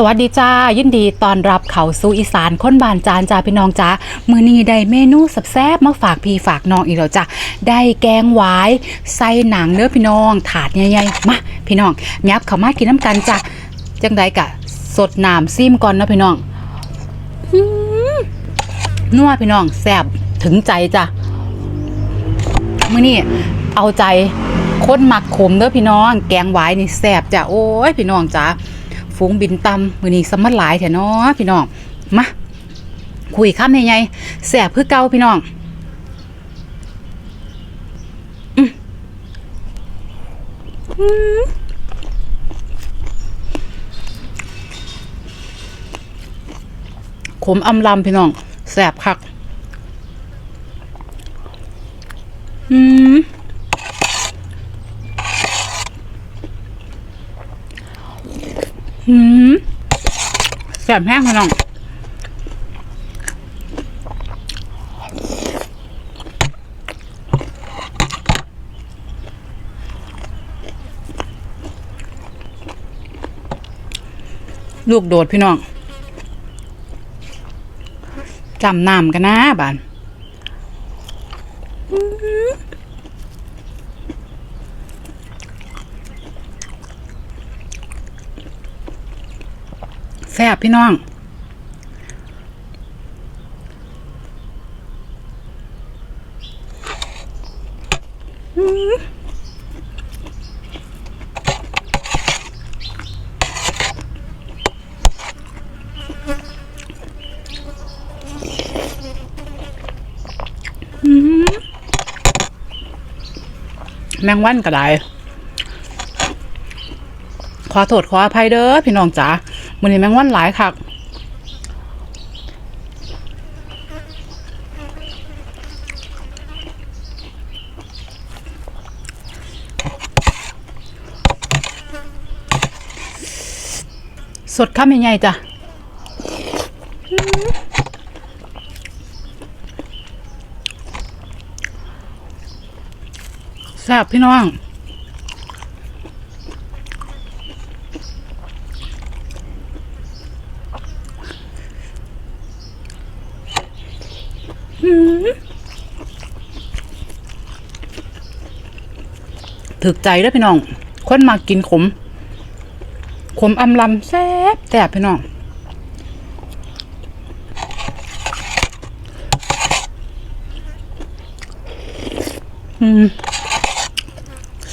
สวัสดีจ้ายินดีตอนรับเขาสู่อีสานค้นบานจานจ้าพี่น้องจ้ามือนี้ได้เมนูสับแซบมาฝากพี่ฝากน้องอีกแล้วจ้าได้แกงหวายใส่หนังเนื้อพี่น้อง ถาดใหญ่ๆมาพี่น้องยับเขามากินน้ำกันจ้าจังใดกะ สดน้ำซิมก่อนนะพี่น้องนัวพี่น้องแซ่บถึงใจจ้ามื้อนี้เอาใจคนหมักขมเด้อพี่น้อง แกงหวายนี่แซ่บจ้ะโอ้ยพี่น้องจ้า ฝูงบินตำมือนี้สมัดหลายแถเนาะพี่น้องมาคุยข้ามใหญ่ๆแสบคือเก่าพี่น้องอืมอมขมอำลำพี่น้องแสบคัก อืม อืมแสบแห้งพี่น้องลูกโดดพี่น้องจำน้ำกันนะบานอื้อหือแซ่บพี่น้องแมงวันก็ได้ขอโทษขออภัยเด้อพี่น้องจ๋า มือนี้แมงวันหลายคักสดข้ามใหญ่ๆจ้ะแซ่บพี่น้อง ถึกใจด้อพี่น้อง คนมากินขม ขมอำลำแซ่บแซ่บพี่น้อง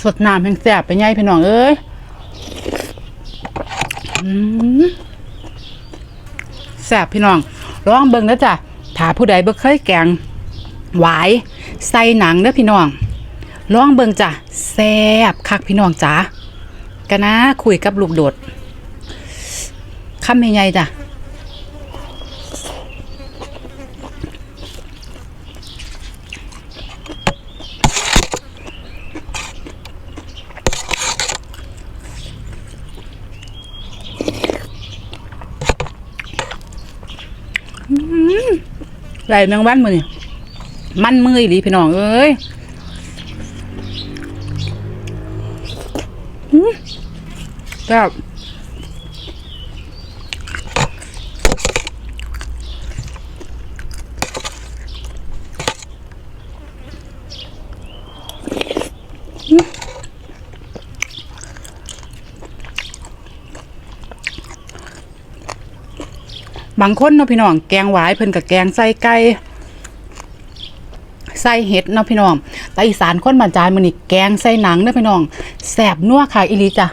สดน้ำแห้งแซ่บไปไงพี่น้องเอ้ยแซ่บพี่น้องลองเบิ่งนะจ้ะ ถ้าผู้ใดบ่เคยแกงหวายใส่หนังเด้อพี่น้องลองเบิ่งจ้ะแซ่บคักพี่น้องจ๋ากันนะคุยกับลูกโดดคำใหญ่ๆจ้ะ ไรแมงวันมือนี่มันมือหลีพี่น้องเอ้ยแบบ บางคนเนาะพี่น้องแกงหวายเพิ่นกับแกงใส่ไก่ใส่เห็ดเนาะพี่น้องแต่อีสานคนบรรจานมื้อนี้แกงใส่หนังเด้อพี่น้องแสบนัวค่ะอีลีจ้ะ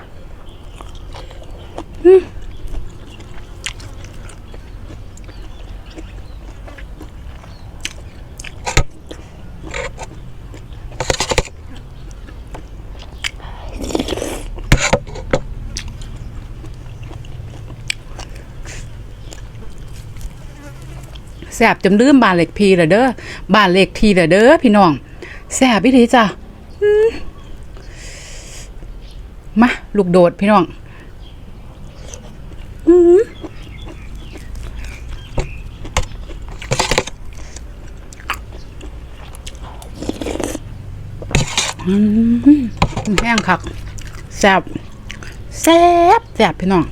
ซ่บจนลืมบ้านเลขพีละเด้อบ้านเลขทีละเด้อพี่น้องแซ่บอีหลีจ้ะมาลูกโดดพี่น้องอืมอืมแห้งคักแซ่บแซ่บแซ่บพี่น้อง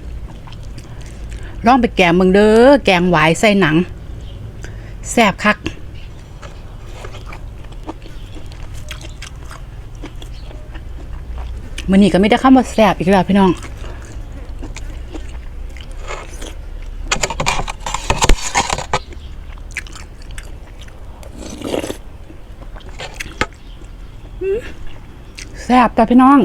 ลองไปแกงเมืองเด้อแกงหวายใส่หนัง แซ่บคักมื่อนี้ก็ไม่ได้ข้ามมาแซ่บอีกแล้วพี่น้องแซ่บแต่พี่น้อง